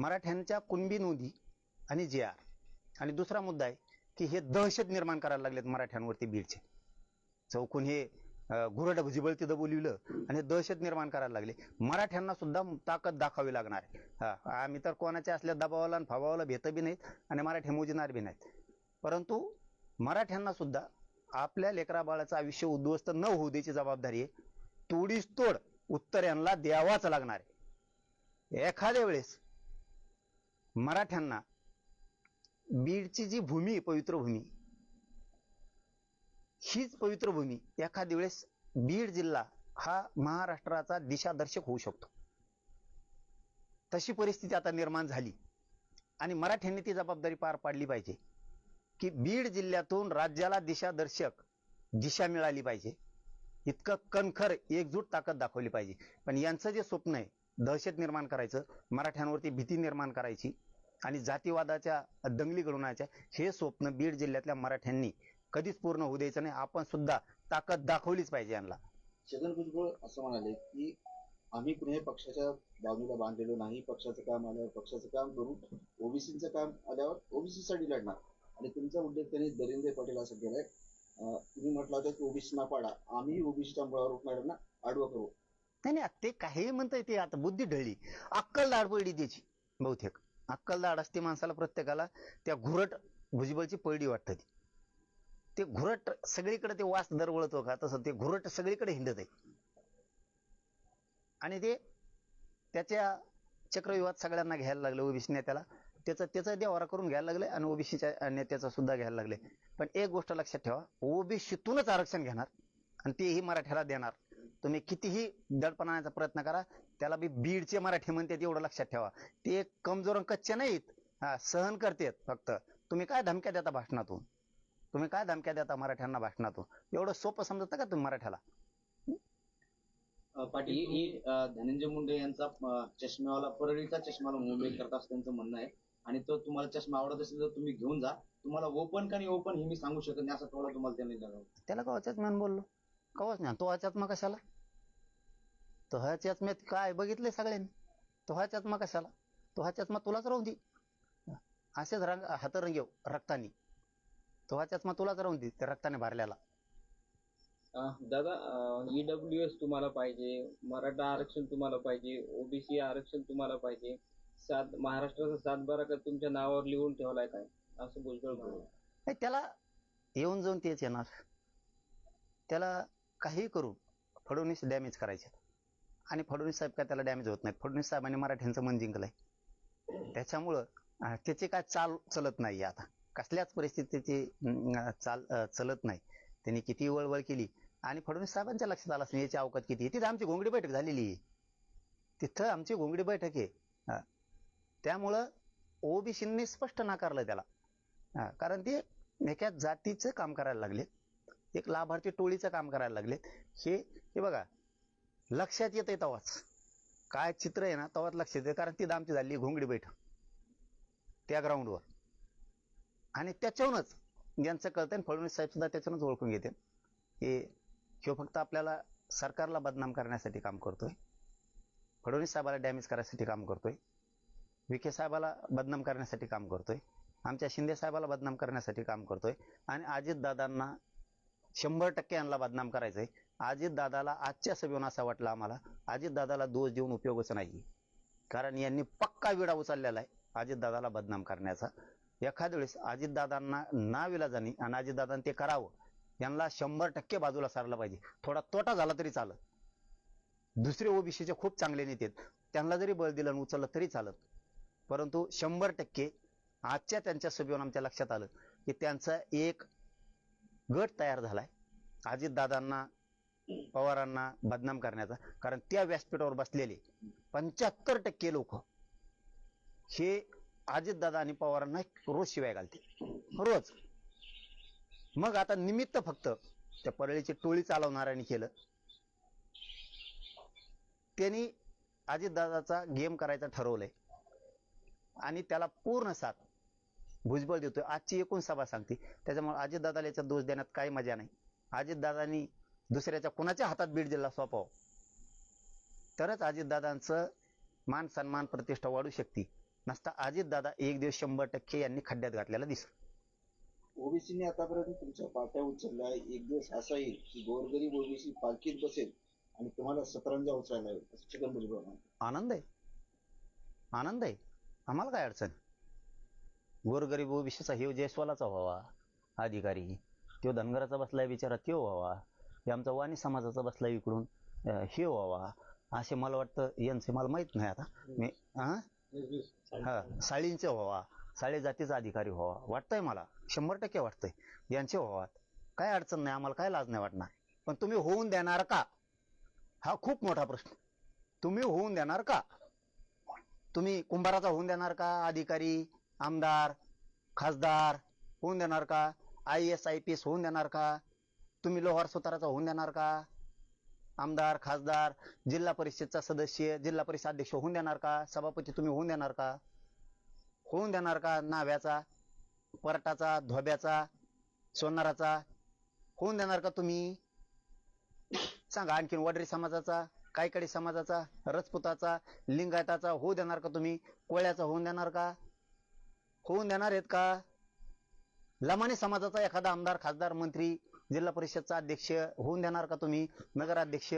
मराठ्यांच्या कुणबी नोंदी आणि जे आर. आणि दुसरा मुद्दा आहे की हे दहशत निर्माण करायला लागलेत मराठ्यांवरती बीडचे. चौकून हे घुरड भुजिबळ तिथं बोलविलं आणि दहशत निर्माण करायला लागले. मराठ्यांना सुद्धा ताकद दाखवावी लागणार आहे. आम्ही तर कोणाच्या असल्या दबावाला आणि फबावाला भेत बी नाहीत आणि मराठी मोजणार बी नाहीत. परंतु मराठ्यांना सुद्धा आपल्या लेकरा बाळाचं आयुष्य उद्ध्वस्त न होऊ द्यायची जबाबदारी आहे. तोडीस तोड उत्तर यांना द्यावाच लागणार आहे. एखाद्या वेळेस मराठ्यांना बीडची जी भूमी पवित्र भूमी हीच पवित्र भूमी एखाद्या वेळेस बीड जिल्हा हा महाराष्ट्राचा दिशादर्शक होऊ शकतो. तशी परिस्थिती आता निर्माण झाली. आणि मराठ्यांनी ती जबाबदारी पार पाडली पाहिजे की बीड जिल्ह्यातून राज्याला दिशादर्शक दिशा मिळाली पाहिजे. इतकं कणखर एकजूट ताकद दाखवली पाहिजे. पण यांचं जे स्वप्न आहे दहशत निर्माण करायचं मराठ्यांवरती भीती निर्माण करायची आणि जातीवादाच्या दंगली घडवण्याच्या हे स्वप्न बीड जिल्ह्यातल्या मराठ्यांनी कधीच पूर्ण होऊ द्यायचं नाही. आपण सुद्धा ताकद दाखवलीच पाहिजे यांना. छगन भुजबळ असं म्हणाले की आम्ही कुणी पक्षाच्या दावणीला बांधलेलो नाही. पक्षाचं काम आल्यावर पक्षाचं काम करू. ओबीसीचं काम आल्यावर ओबीसीसाठी लढणार. आणि तुमचा उल्लेख त्यांनी दरिंदे पटेल असं केलाय. तुम्ही म्हटलं होतं की ओबीसी ना पाडा. आम्ही ओबीसीच्या मुळावर उठणाऱ्यांना आडवं करू. नाही नाही ते काही म्हणताय ते आता बुद्धी ढळली. अक्कल दाड पडली त्याची बहुतेक. अक्कल दाड असते माणसाला प्रत्येकाला त्या घुरट भुजबळची पळडी वाटते ती. ते घुरट सगळीकडे ते वास दरवळतो का तसं ते घुरट सगळीकडे हिंडत आहे. आणि ते त्याच्या चक्रव्यूहात सगळ्यांना घ्यायला लागलं ओबीसी नेत्याला. त्याचा त्याचा देवारा करून घ्यायला लागले आणि ओबीसीच्या नेत्याचा सुद्धा घ्यायला लागले. पण एक गोष्ट लक्षात ठेवा ओबीसीतूनच आरक्षण घेणार आणि तेही मराठ्याला देणार. तुम्ही कितीही दडपणाचा प्रयत्न करा त्याला बी बीडचे मराठी म्हणतात एवढं लक्षात ठेवा. ते कमजोर आणि कच्चे नाहीत. हा सहन करतेत फक्त. तुम्ही काय धमक्या देता भाषणातून? तुम्ही काय धमक्या देता मराठ्यांना भाषणातून? एवढं सोपं समजता का तुम्ही मराठ्याला? पाटील ही धनंजय मुंडे यांचा चष्म्यावाला परळीचा चष्माला मुंबई करत असं त्यांचं म्हणणं आहे. आणि तो तुम्हाला चष्मा आवडत असेल तर तुम्ही घेऊन जा. तुम्हाला ओपन का नाही ओपन हे मी सांगू शकत नाही असा थोडा तुम्हाला त्यांनी त्याला कवाच्याच मॅन बोललो? कवाच नाही. तो आचात्मा कशाला? तो हा चष्म्यात काय बघितले सगळ्यांनी? तो हा चष्मा कशाला? तो हा चष्मा तुलाच राहून दे. असेच रंग हातरंगेव रक्तानी. तो हा चष्मा तुलाच राहून दे त्या रक्ताने भरलेला. अ, दादा ईडब्ल्यू एस तुम्हाला पाहिजे मराठा आरक्षण तुम्हाला पाहिजे ओबीसी आरक्षण तुम्हाला पाहिजे. सात महाराष्ट्राचा सातबारा का तुमच्या नावावर लिहून ठेवलाय काय? असं भुजबळ म्हणाले त्याला येऊन जाऊन तेच येणार. त्याला काही करून फडणवीस डॅमेज करायचे. आणि फडणवीस साहेब काय त्याला डॅमेज होत नाहीत? फडणवीस साहेबांनी मराठ्यांचं मन जिंकलंय. त्याच्यामुळं त्याचे त्याची काय चाल चलत नाही आता. कसल्याच परिस्थितीची चाल चलत नाही. त्यांनी किती वळवळ केली. आणि फडणवीस साहेबांच्या लक्षात आलं नाही याची अवकात किती? तिथं आमची घोंगडी बैठक झालेली आहे. तिथं आमची घोंगडी बैठक आहे. हा. त्यामुळं ओबीसींनी स्पष्ट नाकारलं त्याला. हा, कारण ते एका जातीचं काम करायला लागले एक लाभार्थी टोळीचं काम करायला लागले हे हे बघा लक्षात येते तवाच. तेव्हाच काय चित्र आहे ना तेव्हाच लक्षात येते कारण ती आमची झाली घोंगडी बैठक. त्या ग्राउंडवर आणि त्याच्याहूनच ज्यांचं कळतंय फडणवीस साहेब सुद्धा त्याच्यानंच ओळखून घेते. हे ह्यो फक्त आपल्याला सरकारला बदनाम करण्यासाठी काम करतोय. फडणवीस साहेबाला डॅमेज करायसाठी काम करतोय. विखे साहेबाला बदनाम करण्यासाठी काम करतोय. आमच्या शिंदे साहेबाला बदनाम करण्यासाठी काम करतोय. आणि अजितदादांना शंभर टक्के यांना बदनाम करायचंय. अजितदादाला आजच्या सभेवरून असा वाटला आम्हाला अजितदादाला दोष देऊन उपयोगच नाही कारण यांनी पक्का विडा उचललेला आहे अजितदादाला बदनाम करण्याचा. एखाद्या वेळेस अजितदादांना नाविलाजानी आणि अजितदादांनी ते करावं यांना शंभर टक्के बाजूला सारलं पाहिजे. थोडा तोटा झाला तरी चालत. दुसरे ओबीसीचे खूप चांगले नेते आहेत. त्यांना जरी बळ दिलं आणि उचललं तरी चालत. परंतु शंभर टक्के आजच्या त्यांच्या सभेवरून आमच्या लक्षात आलं की त्यांचा एक गट तयार झालाय. अजितदादांना पवारांना बदनाम करण्याचा. कारण त्या व्यासपीठावर बसलेले पंच्याहत्तर टक्के लोक हे अजितदादा आणि पवारांना रोज शिवाय घालते. रोज. मग आता निमित्त फक्त त्या परळीची टोळी चालवणाऱ्यांनी केलं. त्यांनी अजितदादाचा गेम करायचा ठरवलंय. आणि त्याला पूर्ण साथ भुजबळ देतोय. आजची एकूण सभा सांगते. त्याच्यामुळे अजितदादाला याचा दोष देण्यात काही मजा नाही. अजितदादांनी दुसऱ्याच्या कोणाच्या हातात बीड जिल्हा सोपावं? तरच अजितदादांचं मान सन्मान प्रतिष्ठा वाढू शकते. नसता अजित दादा एक दिवस शंभर टक्के यांनी खड्ड्यात घातलेला दिसलं. ओबीसीने आतापर्यंत तुमच्या पाट्या उचलल्या. एक दिवस असा येईल की गोरगरीब ओबीसी पालखीत बसेल आणि तुम्हाला सतरंजा उचलायला येईल. छगन भुजबळ. आनंद आहे. आनंद आहे. आम्हाला काय अडचण? गोरगरीब ओबीसीचा हे जयस्वालाचा व्हावा. अधिकारी तो धनगराचा बसलाय बिचारा त्यो व्हावा. हे आमचा वाणी समाजाचा बसला इकडून. हे व्हावा. असे मला वाटतं यांचे मला माहीत नाही आता. मी हा साळींचे व्हावा. साळे जातीचा अधिकारी व्हावा. वाटतंय मला. शंभर टक्के वाटतंय. यांचे व्हावा काय अडचण नाही. आम्हाला काय लाज नाही वाटणार. पण तुम्ही होऊन देणार का? हा खूप मोठा प्रश्न. तुम्ही होऊन देणार का? तुम्ही कुंभाराचा होऊन देणार का? अधिकारी आमदार खासदार होऊन देणार का? I S I P S होऊन देणार का? तुम्ही लोहार सुताराचा होऊन देणार का? आमदार खासदार जिल्हा परिषदचा सदस्य जिल्हा परिषद अध्यक्ष होऊन देणार का? सभापती तुम्ही होऊन देणार का? होऊन देणार का? नाव्याचा परटाचा धोब्याचा सोनाराचा? होऊन देणार का तुम्ही? सांगा आणखीन वडरी समाजाचा कायकडी समाजाचा रजपुताचा लिंगायताचा होऊ देणार का तुम्ही? कोळ्याचा होऊन देणार का? होऊन देणार आहेत का? लमानी समाजाचा एखादा आमदार खासदार मंत्री जिल्हा परिषदचा अध्यक्ष होऊन देणार का तुम्ही? नगराध्यक्ष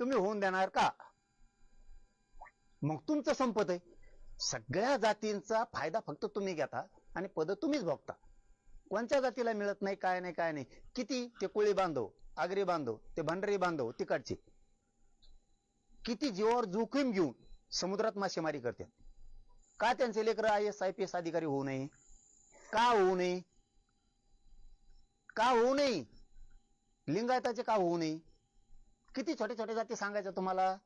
तुम्ही होऊन देणार का? मग तुमचं संपत आहे. सगळ्या जातींचा फायदा फक्त तुम्ही घेता आणि पद तुम्हीच भोगता. कोणत्या जातीला मिळत नाही काय नाही काय नाही. किती? ते कोळी बांधव आगरी बांधव ते भंडारी बांधव तिकडचे. किती जीवावर जोखीम घेऊन समुद्रात मासेमारी करतात. का त्यांचे लेकर I S I P S अधिकारी होऊ नये? का होऊ नये? का होऊ नये? लिंगायताचे का होऊ नये? किती छोटे छोटे जाती सांगायचं तुम्हाला?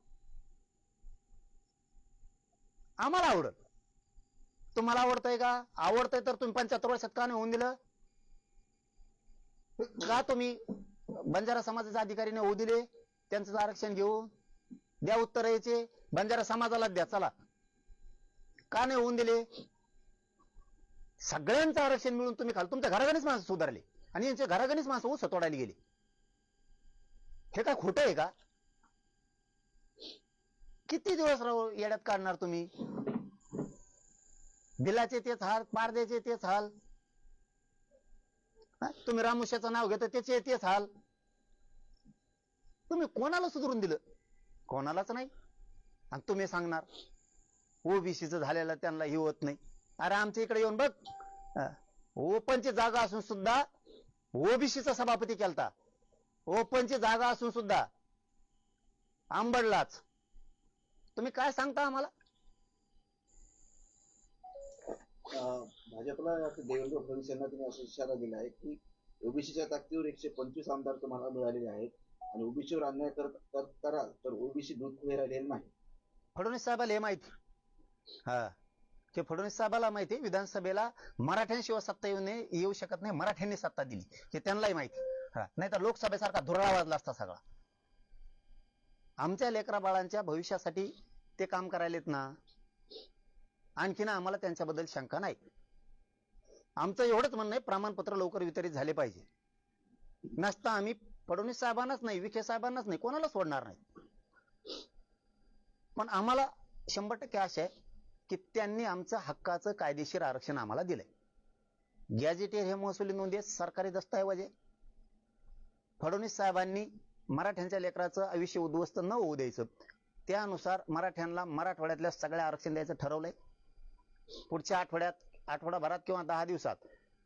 आम्हाला आवडत. तुम्हाला आवडतंय का? आवडतंय तर तुम्ही पंच्याहत्तर वर्षात का नाही होऊन दिलं? का तुम्ही बंजारा समाजाच्या अधिकारीने होऊ दिले? त्यांचं आरक्षण घेऊन द्या उत्तर यायचे. बंजारा समाजाला द्या चला. का नाही होऊन दिले? सगळ्यांचं आरक्षण मिळून तुम्ही खाल तुमच्या घराघरीच माणसं सुधारले. आणि यांच्या घराघरीच माणसं ऊस तोडायला गेली. हे काय खोटं आहे का? किती दिवस राहू येड्यात काढणार तुम्ही? बिलाचे तेच हाल पारद्याचे तेच हाल. तुम्ही रामुष्याचं नाव घेता त्याचे तेच हाल. तुम्ही कोणाला सुधरून दिलं? कोणालाच नाही. आणि तुम्ही सांगणार ओबीसीचं झालेलं त्यांना हे होत नाही. अरे आमच्या इकडे येऊन बघ. ओपनची जागा असून सुद्धा ओबीसीचा सभापती केलता. ओपनची जागा असून सुद्धा आंबडलाच. तुम्ही काय सांगता आम्हाला? भाजपला देवेंद्र फडणवीस यांना तुम्ही असा इशारा दिला आहे की ओबीसीच्या ताकदीवर एकशे पंचवीस आमदार तुम्हाला मिळालेले आहेत आणि ओबीसीवर अन्याय कर कर- कराल तर ओबीसी दूध राहिलेले नाही. फडणवीस साहेबाला हे माहिती. हा. ते फडणवीस साहेबाला माहिती विधानसभेला मराठ्यांशिवाय सत्ता येऊ नये येऊ शकत नाही मराठ्यांनी सत्ता दिली. हे त्यांनाही माहिती नाही नाहीतर लोकसभेसारखा धुराळा वाजला असता सगळा. आमच्या लेकरा बाळांच्या भविष्यासाठी ते काम करायलेत ना. आणखीन आम्हाला त्यांच्याबद्दल शंका नाही. आमचं एवढंच म्हणणं आहे प्रमाणपत्र लवकर वितरित झाले पाहिजे. नसता आम्ही फडणवीस साहेबांनाच नाही विखे साहेबांनाच नाही कोणाला सोडणार नाही. पण आम्हाला शंभर टक्के आशा आहे की त्यांनी आमचं हक्काचं कायदेशीर आरक्षण आम्हाला दिलंय. गॅजेटियर हे महसुली नोंदी सरकारी दस्तऐवज आहे फडणवीस साहेबांनी मराठ्यांच्या लेकराचं आयुष्य उद्ध्वस्त न होऊ द्यायचं त्यानुसार मराठ्यांना मराठवाड्यातल्या सगळ्या आरक्षण द्यायचं ठरवलंय. पुढच्या आठवड्यात आठवडाभरात किंवा दहा दिवसात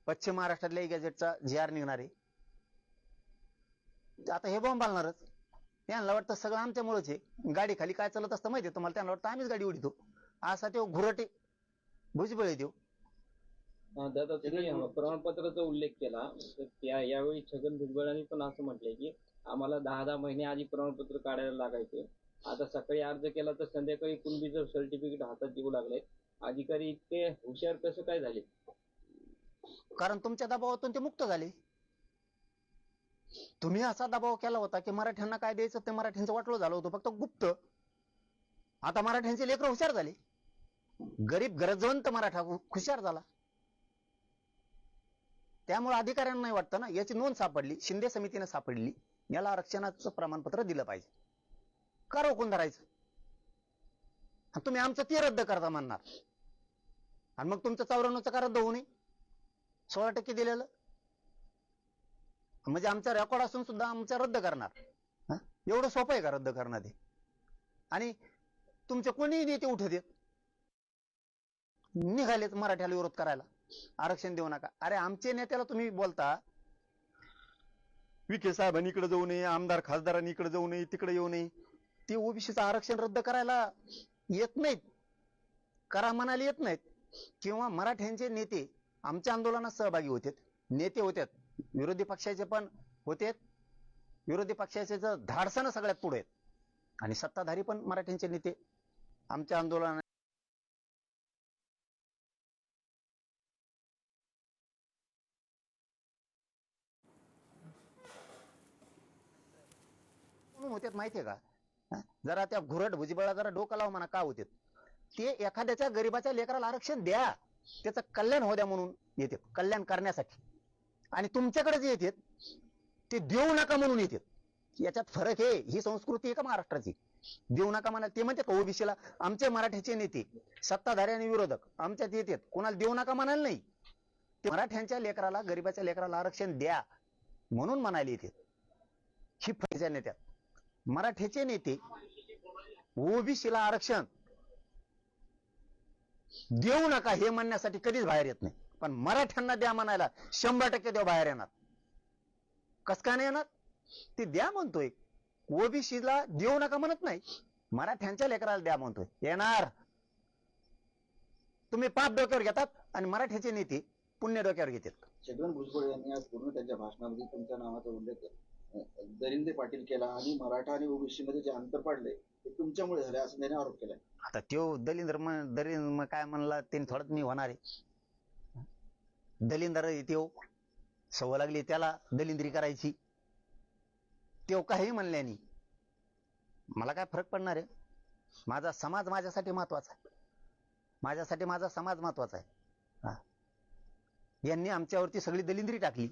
पश्चिम महाराष्ट्रातल्या गॅजेटचा जी आर निघणार आहे. आता हे बॉम्ब बालणारच त्यांना वाटतं सगळं आमच्यामुळेच आहे. गाडी खाली काय चालत असतं माहिती तुम्हाला? त्यांना वाटतं आम्हीच गाडी उडीतो. असा तो घुरटे. भुजबळ अं, दादा तुम्ही प्रमाणपत्राचा उल्लेख केला. तर त्या यावेळी छगन भुजबळांनी पण असं म्हटलंय की आम्हाला दहा दहा महिने आधी प्रमाणपत्र काढायला लागायचे. आता सकाळी अर्ज केला तर संध्याकाळी कुणबीचं सर्टिफिकेट हातात देऊ लागले अधिकारी इतके हुशार कसं काय झाले? कारण तुमच्या दबावातून ते मुक्त झाले. तुम्ही असा दबाव केला होता की मराठ्यांना काय द्यायचं ते मराठ्यांचं वाटलं झालं होतं फक्त गुप्त. आता मराठ्यांचे लेकर हुशार झाले. गरीब गरजवंत मराठा हुशार झाला. त्यामुळे अधिकाऱ्यांना नाही वाटतं ना याची नोंद सापडली शिंदे समितीने सापडली याला आरक्षणाचं प्रमाणपत्र दिलं पाहिजे. का रोखून धरायचं? तुम्ही आमचं ते रद्द करता म्हणणार. आणि मग तुमचं चौऱ्याण्णवचं का रद्द होऊ नये? सोळा टक्के दिलेलं? म्हणजे आमचा रेकॉर्ड असून सुद्धा आमचं रद्द करणार. एवढं सोपं आहे का रद्द करणं ते आणि तुमचे कोणीही नेते उठत येत निघालेत मराठ्याला विरोध करायला. आरक्षण देऊ नका. अरे आमचे नेत्याला तुम्ही बोलता. विखे साहेबांनी इकडे जाऊ नये आमदार खासदारांनी इकडे जाऊ नये तिकडे येऊ नये. ते ओबीसीचं आरक्षण रद्द करायला येत नाहीत. करा म्हणायला येत नाहीत. किंवा मराठ्यांचे नेते आमच्या आंदोलनात सहभागी होते नेते होते विरोधी पक्षाचे पण होते विरोधी पक्षाचे जर धाडसानं सगळ्यात पुढे आहेत. आणि सत्ताधारी पण मराठ्यांचे नेते आमच्या आंदोलना म्हणून होतात माहितीये का? जरा त्या घुरट भुजबळा जरा डोकं लाव म्हणा का होते ते एखाद्याच्या गरीबाच्या लेकराला आरक्षण द्या. त्याचं कल्याण हो द्या म्हणून येते कल्याण करण्यासाठी. आणि तुमच्याकडे जे येतात ते देऊ नका म्हणून येतात. याच्यात फरक आहे ही संस्कृती आहे का महाराष्ट्राची? देऊ नका म्हणा ते म्हणते का ओबीसीला आमचे मराठ्याचे नेते सत्ताधारी आणि विरोधक आमच्यात येतात. कोणाला देऊ नका म्हणाल नाही. ते मराठ्यांच्या लेकराला गरीबाच्या लेकराला आरक्षण द्या म्हणून म्हणायला येते ही फैजा नेत्यात मराठ्याचे नेते ओबीसीला आरक्षण. देऊ नका हे म्हणण्यासाठी कधीच बाहेर येत नाही. पण मराठ्यांना द्या म्हणायला शंभर टक्के देव बाहेर येणार. कस का नाही येणार? ते द्या म्हणतोय. ओबीसीला देऊ नका म्हणत नाही. मराठ्यांच्या लेकराला द्या म्हणतोय. येणार. तुम्ही पाप डोक्यावर घेतात आणि मराठ्याचे नेते पुण्य डोक्यावर घेतात. छगन भुजबळ यांनी आज पूर्ण त्यांच्या भाषणामध्ये तुमच्या नावाचा उल्लेख केला. दरिंदे पाटील केला आणि मराठा आणि ओबीसी मध्ये जे अंतर पाडले ते तुमच्यामुळे झाले असं त्याने आरोप केलाय. आता त्यो दलिंदर म्हण- मग काय म्हणला त्याने थोडंच मी होणार आहे. दलिंदर त्यो. सवय लागली त्याला दलिंद्री करायची. त्यो काही म्हणल्यानी मला काय फरक पडणार आहे? माझा समाज माझ्यासाठी महत्त्वाचा आहे. माझ्यासाठी माझा समाज महत्त्वाचा आहे. हा. यांनी आमच्यावरती सगळी दलिंद्री टाकली.